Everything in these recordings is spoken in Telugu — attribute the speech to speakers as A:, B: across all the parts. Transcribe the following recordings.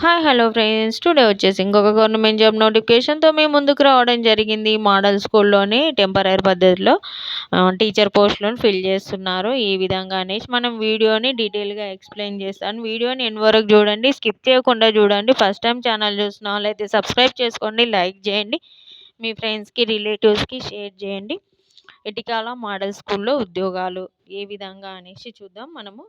A: హాయ్ హలో ఫ్రెండ్స్ టుడే వచ్చేసి ఇంకొక గవర్నమెంట్ జాబ్ నోటిఫికేషన్తో మేము ముందుకు రావడం జరిగింది. మోడల్ స్కూల్లోనే టెంపరీ పద్ధతిలో టీచర్ పోస్టులను ఫిల్ చేస్తున్నారు. ఈ విధంగా అనేసి మనం వీడియోని డీటెయిల్గా ఎక్స్ప్లెయిన్ చేస్తాను. వీడియోని ఎన్ని వరకు చూడండి స్కిప్ చేయకుండా చూడండి. ఫస్ట్ టైం ఛానల్ చూసిన వాళ్ళైతే సబ్స్క్రైబ్ చేసుకోండి లైక్ చేయండి. మీ ఫ్రెండ్స్కి రిలేటివ్స్కి షేర్ చేయండి. ఇటికాల మోడల్ స్కూల్లో ఉద్యోగాలు ఏ విధంగా అనేసి చూద్దాం మనము.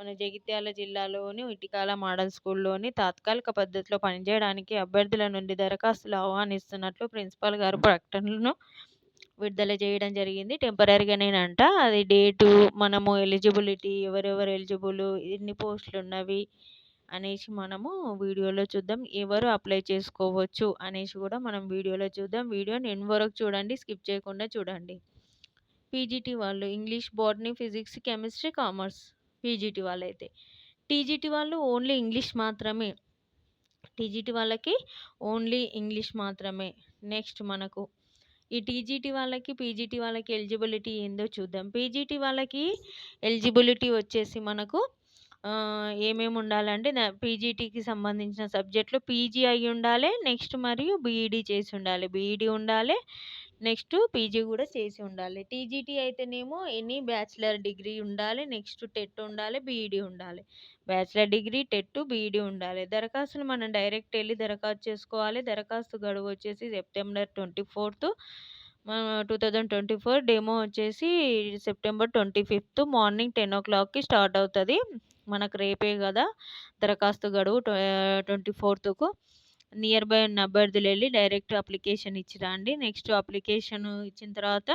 A: మన జగిత్యాల జిల్లాలోని ఇటికాల మోడల్ స్కూల్లోని తాత్కాలిక పద్ధతిలో పనిచేయడానికి అభ్యర్థుల నుండి దరఖాస్తులు ఆహ్వానిస్తున్నట్లు ప్రిన్సిపాల్ గారు ప్రకటనలను విడుదల చేయడం జరిగింది. టెంపరీగానేనంట. అది డేటు మనము ఎలిజిబిలిటీ ఎవరెవరు ఎలిజిబుల్ ఎన్ని పోస్టులు ఉన్నవి అనేసి మనము వీడియోలో చూద్దాం. ఎవరు అప్లై చేసుకోవచ్చు అనేసి కూడా మనం వీడియోలో చూద్దాం. వీడియోని ఎన్ని వరకు చూడండి స్కిప్ చేయకుండా చూడండి. పీజీటీ వాళ్ళు English botany physics chemistry commerce PGT వాళ్ళైతే. టీజీటీ వాళ్ళు ఓన్లీ ఇంగ్లీష్ మాత్రమే. టీజీటీ వాళ్ళకి ఓన్లీ ఇంగ్లీష్ మాత్రమే. నెక్స్ట్ మనకు ఈ టీజీటీ వాళ్ళకి పీజీటీ వాళ్ళకి ఎలిజిబిలిటీ ఏందో చూద్దాం. పీజీటీ వాళ్ళకి ఎలిజిబిలిటీ వచ్చేసి మనకు ఏమేమి ఉండాలంటే పీజీటీకి సంబంధించిన సబ్జెక్టులు పీజీ అయి ఉండాలి నెక్స్ట్ మరియు బీఈడీ చేసి ఉండాలి. బీఈడీ ఉండాలి నెక్స్ట్ పీజీ కూడా చేసి ఉండాలి. టీజీటీ అయితేనేమో ఎనీ బ్యాచిలర్ డిగ్రీ ఉండాలి నెక్స్ట్ టెట్ ఉండాలి బీఈడీ ఉండాలి. బ్యాచిలర్ డిగ్రీ టెట్ బీఈడీ ఉండాలి. దరఖాస్తులు మనం డైరెక్ట్ వెళ్ళి దరఖాస్తు చేసుకోవాలి. దరఖాస్తు గడువు వచ్చేసి September twenty fourth two thousand twenty four demo వచ్చేసి September twenty fifth morning ten ఓ క్లాక్కి స్టార్ట్ అవుతుంది. మనకు రేపే కదా దరఖాస్తు గడువు ట్వంటీ ఫోర్త్కు. నియర్ బై ఉన్న అభ్యర్థులు వెళ్ళి డైరెక్ట్ అప్లికేషన్ ఇచ్చిరండి నెక్స్ట్ అప్లికేషన్ ఇచ్చిన తర్వాత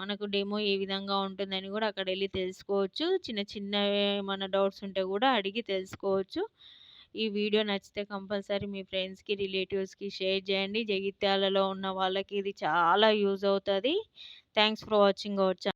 A: మనకు డెమో ఏ విధంగా ఉంటుందని కూడా అక్కడ వెళ్ళి తెలుసుకోవచ్చు. చిన్న చిన్న ఏమైనా డౌట్స్ ఉంటే కూడా అడిగి తెలుసుకోవచ్చు. ఈ వీడియో నచ్చితే కంపల్సరీ మీ ఫ్రెండ్స్కి రిలేటివ్స్కి షేర్ చేయండి. జగిత్యాలలో ఉన్న వాళ్ళకి ఇది చాలా యూజ్ అవుతుంది. Thanks for watching our channel